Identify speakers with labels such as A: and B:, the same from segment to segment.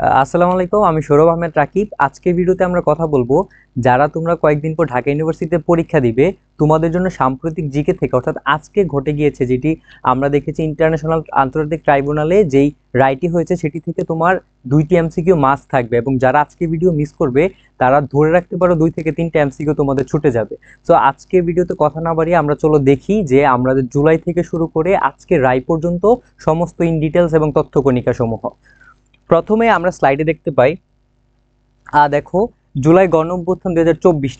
A: আসসালামু আলাইকুম, আমি সৌরভ আহমেদ রাকিব। আজকের ভিডিওতে আমরা কথা বলব, যারা তোমরা কয়েকদিন পর ঢাকা ইউনিভার্সিটিতে পরীক্ষা দিবে, তোমাদের জন্য সাম্প্রতিক জিকে থেকে, অর্থাৎ আজকে ঘটে গিয়েছে যেটি আমরা দেখেছি ইন্টারন্যাশনাল আন্তর্জাতিক ট্রাইব্যুনালে যেই রায়টি হয়েছে সেটি থেকে তোমার দুইটি এমসিকিউ মাস থাকবে এবং যারা আজকে ভিডিও মিস করবে, তারা ধরে রাখতে পারো দুই থেকে তিনটে এমসিকিউ তোমাদের ছুটে যাবে। সো আজকে ভিডিওতে কথা না বাড়িয়ে আমরা চলো দেখি যে আমরা জুলাই থেকে শুরু করে আজকে রায় পর্যন্ত সমস্ত ইন ডিটেলস এবং তথ্য কণিকা সমূহ প্রথমে আমরা স্লাইডে দেখতে পাই দেখো, জুলাই গণ অভ্যুত্থান দুই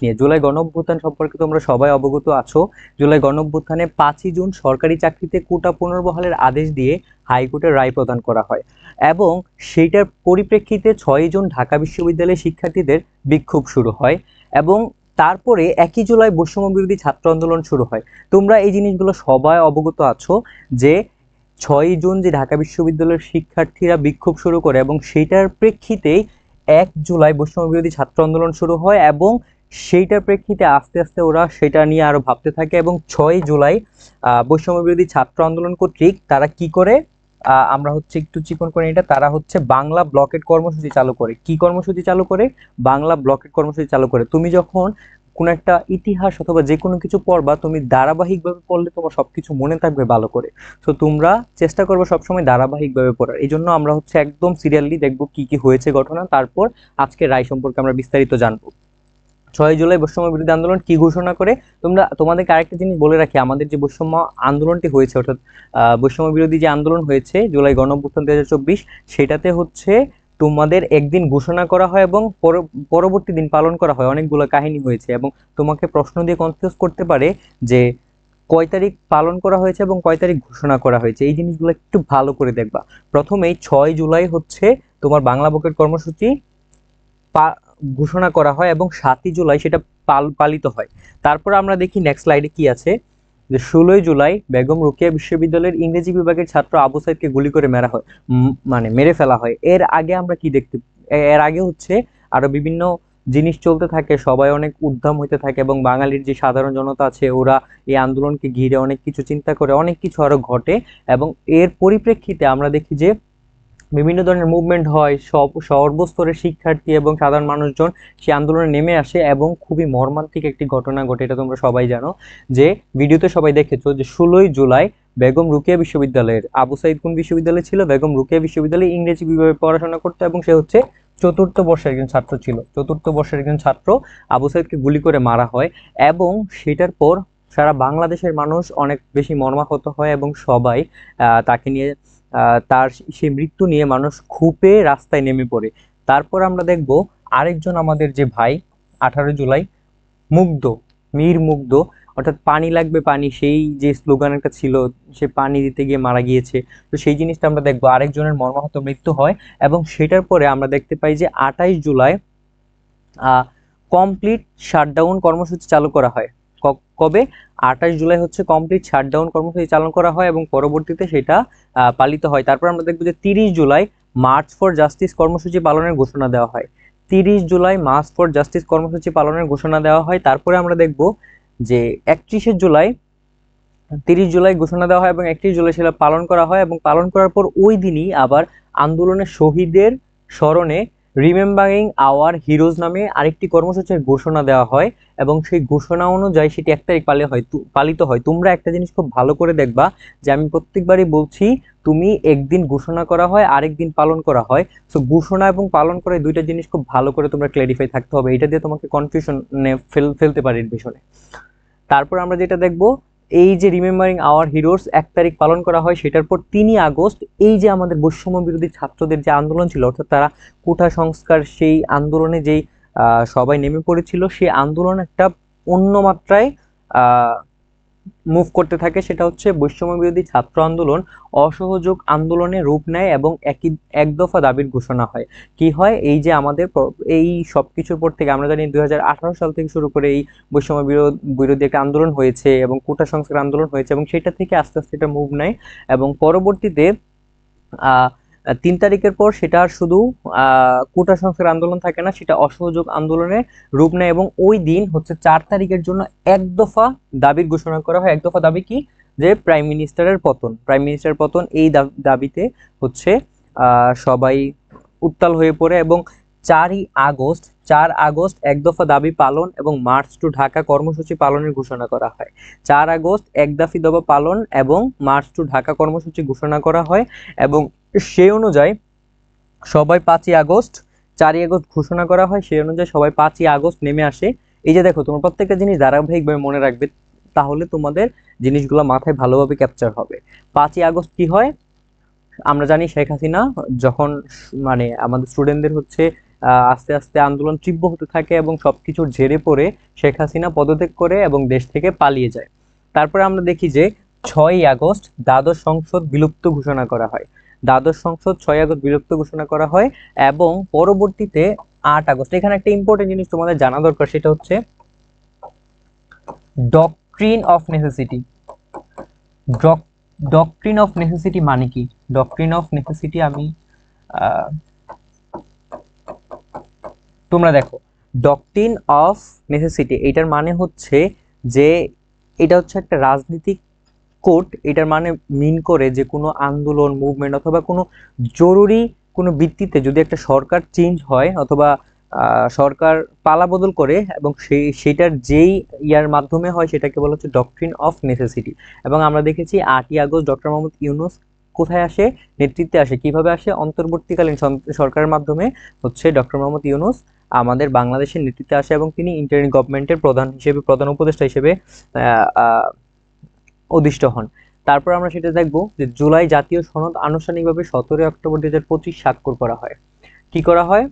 A: নিয়ে। জুলাই গণ অভ্যুত্থান সম্পর্কে তোমরা সবাই অবগত আছো। জুলাই গণ অভ্যুত্থানে পাঁচই জুন সরকারি চাকরিতে কোটা পুনর্বহালের আদেশ দিয়ে হাইকোর্টের রায় প্রদান করা হয় এবং সেইটার পরিপ্রেক্ষিতে ছয় জুন ঢাকা বিশ্ববিদ্যালয়ের শিক্ষার্থীদের বিক্ষোভ শুরু হয় এবং তারপরে একই জুলাই বৈষম্য বিরোধী ছাত্র আন্দোলন শুরু হয়। তোমরা এই জিনিসগুলো সবাই অবগত আছো যে ছয়ই জুন যে ঢাকা বিশ্ববিদ্যালয়ের শিক্ষার্থীরা বিক্ষোভ শুরু করে এবং সেইটার প্রেক্ষিতেই এক জুলাই বৈষম্য বিরোধী ছাত্র আন্দোলন শুরু হয় এবং সেইটার প্রেক্ষিতে আস্তে আস্তে ওরা সেটা নিয়ে আরও ভাবতে থাকে এবং ছয় জুলাই বৈষম্য বিরোধী ছাত্র আন্দোলন কর্তৃক তারা কি করে? আমরা হচ্ছে একটু চিকন করে এটা। তারা হচ্ছে বাংলা ব্লকেট কর্মসূচি চালু করে। কি কর্মসূচি চালু করে? বাংলা ব্লকেট কর্মসূচি চালু করে। তুমি যখন কোনো একটা ইতিহাস অথবা যে কোনো কিছু পড়বা, তুমি ধারাবাহিকভাবে পড়লে তোমার সবকিছু মনে থাকবে ভালো করে। তো তোমরা চেষ্টা করবে সবসময় ধারাবাহিকভাবে পড়ার। এই জন্য আমরা হচ্ছে একদম সিরিয়ালি দেখব কি কি হয়েছে ঘটনা, তারপর আজকে রায় সম্পর্কে আমরা বিস্তারিত জানব। ছয় জুলাই বৈষম্য বিরোধী আন্দোলন কি ঘোষণা করে? তোমরা, তোমাদেরকে আরেকটা জিনিস বলে রাখি, আমাদের যে বৈষম্য আন্দোলনটি হয়েছে, অর্থাৎ বৈষম্য বিরোধী যে আন্দোলন হয়েছে জুলাই গণঅভ্যুত্থান দুই সেটাতে হচ্ছে তোমাদের একদিন ঘোষণা করা হয় এবং পরবর্তী দিন পালন করা হয়। অনেকগুলো কাহিনী হয়েছে এবং তোমাকে প্রশ্ন দিয়ে কনফিউজ করতে পারে যে কয় তারিখ পালন করা হয়েছে এবং কয় তারিখ ঘোষণা করা হয়েছে। এই জিনিসগুলো একটু ভালো করে দেখবা। প্রথমেই ছয় জুলাই হচ্ছে তোমার বাংলা বুকের কর্মসূচি ঘোষণা করা হয় এবং সাতই জুলাই সেটা পালিত হয়। তারপর আমরা দেখি নেক্সট স্লাইডে কি আছে। যে ষোলোই জুলাই বেগম রোকেয়া বিশ্ববিদ্যালয়ের ইংরেজি বিভাগের ছাত্র আবু সাইদকে গুলি করে মেরা হয় মানে মেরে ফেলা হয়। এর আগে আমরা কি দেখতে এর আগে হচ্ছে আরও বিভিন্ন জিনিস চলতে থাকে, সবাই অনেক উদ্যম হইতে থাকে এবং বাঙালির যে সাধারণ জনতা আছে, ওরা এই আন্দোলনকে ঘিরে অনেক কিছু চিন্তা করে, অনেক কিছু আরও ঘটে এবং এর পরিপ্রেক্ষিতে আমরা দেখি যে বিভিন্ন ধরনের মুভমেন্ট হয়, সব, সর্বস্তরের শিক্ষার্থী এবং সাধারণ মানুষজন সেই আন্দোলনে নেমে আসে এবং খুবই মর্মান্তিক একটি ঘটনা ঘটে, এটা তোমরা সবাই জানো। যে ভিডিওতে সবাই দেখেছ যে ষোলোই জুলাই বেগম রুকিয়া বিশ্ববিদ্যালয়ের, আবু সাইদ কোন বিশ্ববিদ্যালয় ছিল? বেগম রুকিয়া বিশ্ববিদ্যালয়ে ইংরেজি বিভাগে পড়াশোনা করতো এবং সে হচ্ছে চতুর্থ বর্ষের একজন ছাত্র ছিল। চতুর্থ বর্ষের একজন ছাত্র আবু সাইদকে গুলি করে মারা হয় এবং সেটার পর সারা বাংলাদেশের মানুষ অনেক বেশি মর্মাহত হয় এবং সবাই তাকে নিয়ে তার সেই মৃত্যু নিয়ে মানুষ খুপে রাস্তায় নেমে পড়ে। তারপর আমরা দেখব আরেকজন আমাদের যে ভাই, আঠারো জুলাই, মুগ্ধ, মীর মুগ্ধ। অর্থাৎ পানি লাগবে পানি, সেই যে স্লোগান একটা ছিল, সে পানি দিতে গিয়ে মারা গিয়েছে। তো সেই জিনিসটা আমরা দেখব। আরেকজনের মর্মাহত মৃত্যু হয় এবং সেটার পরে আমরা দেখতে পাই যে আঠাইশ জুলাই কমপ্লিট শাটডাউন কর্মসূচি চালু করা হয়। কবে? আঠাশ জুলাই হচ্ছে কমপ্লিট শাটডাউন কর্মসূচি চালন করা হয় এবং পরবর্তীতে সেটা পালিত হয়। তারপর আমরা দেখব যে তিরিশ জুলাই মার্চ ফর জাস্টিস কর্মসূচি পালনের ঘোষণা দেওয়া হয়। তিরিশ জুলাই মার্চ ফর জাস্টিস কর্মসূচি পালনের ঘোষণা দেওয়া হয়। তারপরে আমরা দেখব যে একত্রিশে জুলাই, তিরিশ জুলাই ঘোষণা দেওয়া হয় এবং একত্রিশ জুলাই সেটা পালন করা হয় এবং পালন করার পর ওই দিনই আবার আন্দোলনের শহীদদের স্মরণে রিমেম্বারিং আওয়ার হিরোজ নামে আরেকটি কর্মসূচির ঘোষণা দেওয়া হয় এবং সেই ঘোষণা অনুযায়ী সেটি এক তারিখ পালে হয় পালিত হয়। তোমরা একটা জিনিস খুব ভালো করে দেখবা যে আমি প্রত্যেকবারই বলছি, তুমি একদিন ঘোষণা করা হয় আরেক দিন পালন করা হয়। সো ঘোষণা এবং পালন করে দুইটা জিনিস খুব ভালো করে তোমরা ক্লারিফাই থাকতে হবে। এটা দিয়ে তোমাকে কনফিউশন ফেলতে পারে বিষয়ে তারপর আমরা যেটা দেখব এই যে রিমেম্বারিং আওয়ার হিরোস এক তারিখ পালন করা হয়, সেটার পর তিনই আগস্ট, এই যে আমাদের বৈষম্য বিরোধী ছাত্রদের যে আন্দোলন ছিল, অর্থাৎ তারা কোঠা সংস্কার সেই আন্দোলনে যেই সবাই নেমে পড়েছিল, সেই আন্দোলন একটা অন্য মাত্রায় মুভ করতে থাকে সেটা হচ্ছে বৈষম্য বিরোধী ছাত্র আন্দোলন, অসহযোগ আন্দোলনে রূপ নেয় এবং একই, এক দফা দাবির ঘোষণা হয়। কি হয়? এই যে আমাদের এই সব কিছুর পর থেকে আমরা জানি দুই হাজার আঠারো সাল থেকে শুরু করে এই বৈষম্য বিরোধী একটা আন্দোলন হয়েছে এবং কোটা সংস্কার আন্দোলন হয়েছে এবং সেটা থেকে আস্তে আস্তে এটা মুভ নেয় এবং পরবর্তীতে, আহ তিন তারিখের পর সেটা আর শুধু কোটা সংস্কার আন্দোলন থাকে না, সেটা অসহযোগ আন্দোলনে রূপ নেয় এবং ওই দিন হচ্ছে চার তারিখের জন্য এক দফা দাবির ঘোষণা করা হয়। এক দফা দাবি কি? যে প্রাইম মিনিস্টারের পতন। প্রাইম মিনিস্টারের পতন, এই দাবিতে হচ্ছে সবাই উত্তাল হয়ে পড়ে এবং চারই আগস্ট, চার আগস্ট এক দফা দাবি পালন এবং মার্চ টু ঢাকা কর্মসূচি পালনের ঘোষণা করা হয়। চার আগস্ট এক দফি দাবা পালন এবং মার্চ টু ঢাকা কর্মসূচি ঘোষণা করা হয় এবং সেই অনুযায়ী সবাই পাঁচই আগস্ট, চারই আগস্ট ঘোষণা করা হয়, সেই অনুযায়ী সবাই পাঁচই আগস্ট নেমে আসে। এই যে দেখো, তোমার প্রত্যেকটা জিনিস ধারাবাহিকভাবে মনে রাখবে, তাহলে তোমাদের জিনিসগুলো মাথায় ভালোভাবে ক্যাপচার হবে। পাঁচই আগস্ট কি হয়? আমরা জানি শেখ হাসিনা যখন মানে আমাদের স্টুডেন্টদের হচ্ছে আস্তে আস্তে আন্দোলন তীব্র হতে থাকে এবং সবকিছুর ঝেড়ে পড়ে শেখ হাসিনা পদত্যাগ করে এবং দেশ থেকে পালিয়ে যায়। তারপরে আমরা দেখি যে ছয়ই আগস্ট দ্বাদশ সংসদ বিলুপ্ত ঘোষণা করা হয়। দ্বাদশ সংসদ ছয় আগস্ট বিলুপ্ত ঘোষণা করা হয় এবং পরবর্তীতে আট আগস্ট। এখানে একটা ইম্পর্টেন্ট জিনিস তোমাদের জানা দরকার, সেটা হচ্ছে doctrine of necessity doctrine of necessity মানে কি? ডকট্রিন অফ নেসেসিটি আমি তোমরা দেখো ডকট্রিন অফ নেসেসিটি এটার মানে হচ্ছে যে এটা হচ্ছে একটা রাজনীতিক কোড এটার মানে মিন করে যে কোনো আন্দোলন মুভমেন্ট অথবা কোনো জরুরি কোনো ভিত্তিতে যদি একটা সরকার চেঞ্জ হয় অথবা সরকার পালাবদল করে এবং সেই সেটার যেই ইয়ার মাধ্যমে হয় সেটাকে বলা হচ্ছে ডকট্রিন অফ নেসেসিটি এবং আমরা দেখেছি আটই আগস্ট ডক্টর মোহাম্মদ ইউনুস কোথায় আসে? নেতৃত্বে আসে। কীভাবে আসে? অন্তর্বর্তীকালীন সরকারের মাধ্যমে হচ্ছে ডক্টর মোহাম্মদ ইউনুস আমাদের বাংলাদেশের নেতৃত্বে আসে এবং তিনি ইন্টারিম গভর্নমেন্টের প্রধান হিসেবে, প্রধান উপদেষ্টা হিসেবে অধিষ্ঠ হন। তারপর আমরা সেটা দেখব যে জুলাই জাতীয় সনদ আনুষ্ঠানিকভাবে সতেরোই অক্টোবর দু হাজার পঁচিশ স্বাক্ষর করা হয়। কি করা হয়?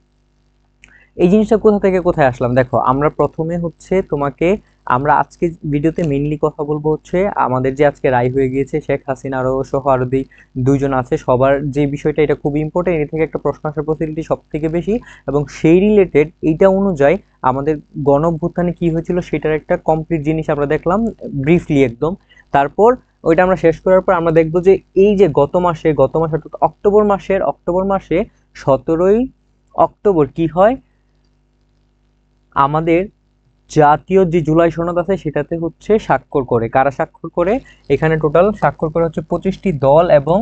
A: এই জিনিসটা কোথা থেকে কোথায় আসলাম? দেখো, আমরা প্রথমে হচ্ছে তোমাকে আমরা আজকে ভিডিওতে মেইনলি কথা বলব হচ্ছে আমাদের যে আজকে রায় হয়ে গিয়েছে, শেখ হাসিনা আরও সহ আরও দুই দুইজন আছে। সবার যে বিষয়টা এটা খুব ইম্পর্টেন্ট এ থেকে একটা প্রশ্ন আসার পসিবিলিটি সব থেকে বেশি এবং সেই রিলেটেড এইটা অনুযায়ী আমাদের গণ অভ্যুত্থানে কি হয়েছিল সেটার একটা কমপ্লিট জিনিস আমরা দেখলাম ব্রিফলি একদম। তারপর ওইটা আমরা শেষ করার পর আমরা দেখব যে এই যে গত মাসে গত মাসে অর্থাৎ অক্টোবর মাসের, অক্টোবর মাসে সতেরোই অক্টোবর কি হয়? আমাদের জাতীয় যে জুলাই সনদ আছে, সেটাতে হচ্ছে স্বাক্ষর করে। কারা স্বাক্ষর করে? এখানে টোটাল স্বাক্ষর করে হচ্ছে পঁচিশটি দল এবং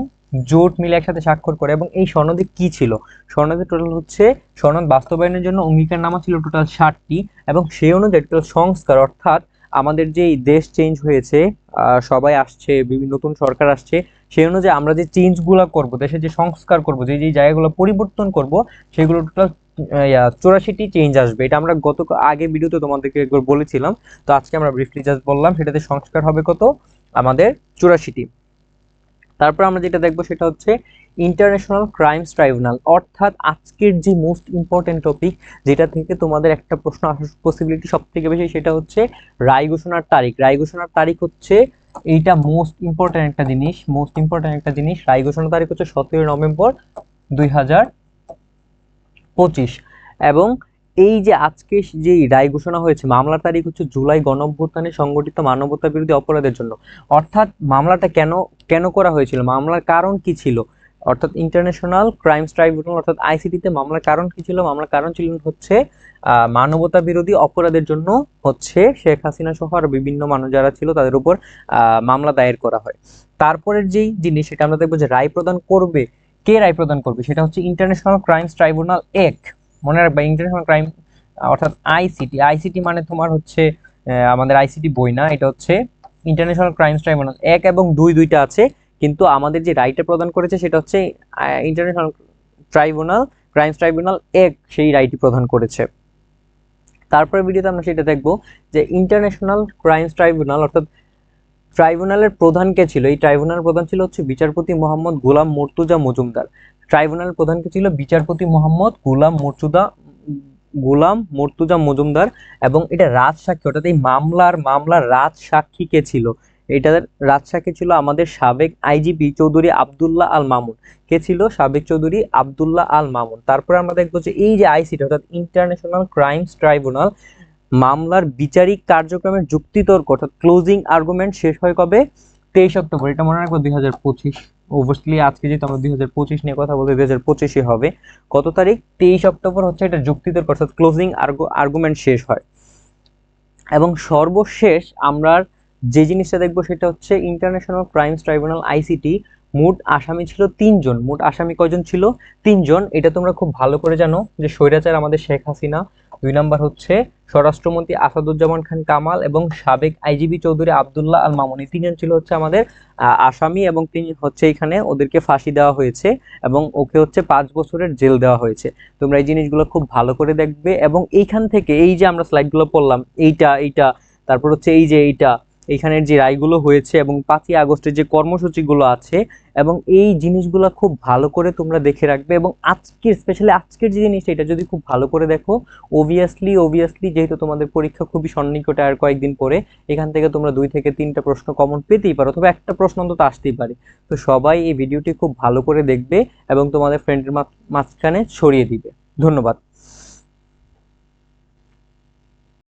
A: জোট মিলে একসাথে স্বাক্ষর করে। এবং এই সনদে কি ছিল? সনদে টোটাল হচ্ছে সনদ বাস্তবায়নের জন্য অঙ্গীকারনামা ছিল টোটাল ষাটটি এবং সেই অনুযায়ী টোটাল সংস্কার, অর্থাৎ আমাদের যে দেশ চেঞ্জ হয়েছে সবাই আসছে, বিভিন্ন নতুন সরকার আসছে সেই অনুযায়ী আমরা যে চেঞ্জগুলো করব দেশে যে সংস্কার করব, যে যে জায়গাগুলো পরিবর্তন করব সেগুলো টোটাল চৌরাশিটি চেঞ্জ আসবে। এটা আমরা গত আগে ভিডিওতে তোমাদেরকে একবার বলেছিলাম। তো আজকে আমরা ব্রিফলি জাস্ট বললাম, সেটাতে সংস্কার হবে কত? আমাদের চুরাশিটি। তারপর আমরা যেটা দেখব সেটা হচ্ছে ইন্টারন্যাশনাল ক্রাইমস ট্রাইব্যুনাল অর্থাৎ আজকের যে মোস্ট ইম্পর্টেন্ট টপিক যেটা থেকে তোমাদের একটা প্রশ্ন আসার পসিবিলিটি সব থেকে বেশি, সেটা হচ্ছে রায় ঘোষণার তারিখ। রায় ঘোষণার তারিখ হচ্ছে এইটা মোস্ট ইম্পর্টেন্ট একটা জিনিস মোস্ট ইম্পর্টেন্ট একটা জিনিস। রায় ঘোষণা তারিখ হচ্ছে সতেরো নভেম্বর দুই হাজার পঁচিশ। এবং এই যে আজকে যে রায় ঘোষণা হয়েছে, মামলার তারিখ হচ্ছে জুলাই গণঅভ্যুত্থানে সংগঠিত মানবতা বিরোধী অপরাধের জন্য। অর্থাৎ মামলাটা কেন কেন করা হয়েছিল? মামলার কারণ কি ছিল? অর্থাৎ ইন্টারন্যাশনাল ক্রাইমস ট্রাইব্যুনাল অর্থাৎ আইসিটিতে মামলার কারণ কি ছিল? মামলার কারণ ছিল হচ্ছে মানবতা বিরোধী অপরাধের জন্য হচ্ছে শেখ হাসিনা সহ আর বিভিন্ন মানুষ যারা ছিল তাদের উপর মামলা দায়ের করা হয়। তারপরের যেই জিনিস সেটা আমরা দেখব যে রায় প্রদান করবে, কে রায় প্রদান করবে? সেটা হচ্ছে ইন্টারন্যাশনাল ক্রাইমস ট্রাইব্যুনাল এক। মনে রাখবা ইন্টারন্যাশনাল ক্রাইম অর্থাৎ আইসিটি আইসিটি মানে তোমার হচ্ছে আমাদের আইসিটি বই না, এটা হচ্ছে ইন্টারন্যাশনাল ক্রাইমস ট্রাইব্যুনাল এক এবং দুই দুইটা আছে। কিন্তু আমাদের যে রায়টা প্রদান করেছে সেটা হচ্ছে ইন্টারন্যাশনাল ট্রাইব্যুনাল ক্রাইমস ট্রাইব্যুনাল এক সেই রায়টি প্রদান করেছে। তারপরে ভিডিওতে আমরা সেটা দেখব যে ইন্টারন্যাশনাল ক্রাইমস ট্রাইব্যুনাল অর্থাৎ ট্রাইব্যুনালের প্রধান কে ছিল? এই ট্রাইব্যুনাল প্রধান ছিল হচ্ছে বিচারপতি মোহাম্মদ গোলাম মর্তুজা মজুমদার। ট্রাইব্যুনাল প্রধান কে ছিল? বিচারপতি মোহাম্মদ গোলাম মর্তুদা গোলাম মর্তুজা মজুমদার এবং এটা রাজসাক্ষী, অর্থাৎ এই মামলার মামলার রাজসাক্ষী কে ছিল? এটার রাজসাক্ষী ছিল আমাদের সাবেক আইজিপি চৌধুরী আবদুল্লাহ আল মামুন। কে ছিল? সাবেক চৌধুরী আব্দুল্লাহ আল মামুন। তারপরে আমরা দেখব যে এই যে আইসিটি অর্থাৎ ইন্টারন্যাশনাল ক্রাইমস ট্রাইব্যুনাল মামলার বিচারিক কার্যক্রমের যুক্তিতর্ক, অর্থাৎ ক্লোজিং আর্গুমেন্ট শেষ হয় কবে? তেইশ অক্টোবর। এটা মনে রাখব দুই হাজার পঁচিশ। অবভিয়াসলি আজকে যেহেতু আমরা দুই হাজার পঁচিশ নিয়ে কথা বলতে দুই হাজার পঁচিশে হবে। কত তারিখ? তেইশ অক্টোবর হচ্ছে এটা যুক্তিতর্ক, অর্থাৎ ক্লোজিং আর্গুমেন্ট শেষ হয়। এবং সর্বশেষ আমরা যে জিনিসটা দেখব সেটা হচ্ছে ইন্টারন্যাশনাল ক্রাইমস ট্রাইব্যুনাল আইসিটি মোট আসামি ছিল তিনজন। মোট আসামি কয়জন ছিল? তিনজন। এটা তোমরা খুব ভালো করে জানো যে স্বৈরাচার আমাদের শেখ হাসিনা, দুই নাম্বার হচ্ছে স্বরাষ্ট্রমন্ত্রী আসাদুজ্জামান খান কামাল এবং সাবেক আইজিবি চৌধুরী আবদুল্লাহ আল মামুন তিনজন ছিল হচ্ছে আমাদের আসামি এবং তিনি হচ্ছে এখানে ওদেরকে ফাঁসি দেওয়া হয়েছে এবং ওকে হচ্ছে পাঁচ বছরের জেল দেওয়া হয়েছে। তোমরা এই জিনিসগুলো খুব ভালো করে দেখবে এবং এইখান থেকে এই যে আমরা স্লাইডগুলো পড়লাম, এইটা এইটা, তারপর হচ্ছে এই যে এইটা এইখানের যে রায়গুলো হয়েছে এবং পাঁচই আগস্টের যে কর্মসূচিগুলো আছে এবং এই জিনিসগুলো খুব ভালো করে তোমরা দেখে রাখবে এবং আজকের স্পেশালি আজকের যে জিনিসটা, এটা যদি খুব ভালো করে দেখো অবভিয়াসলি অবভিয়াসলি যেহেতু তোমাদের পরীক্ষা খুবই সন্নিকটে আর কয়েকদিন পরে, এখান থেকে তোমরা দুই থেকে তিনটা প্রশ্ন কমন পেতেই পারো, অথবা একটা প্রশ্ন অন্তত আসতেই পারে। তো সবাই এই ভিডিওটি খুব ভালো করে দেখবে এবং তোমাদের ফ্রেন্ডের মাঝখানে ছড়িয়ে দিবে। ধন্যবাদ।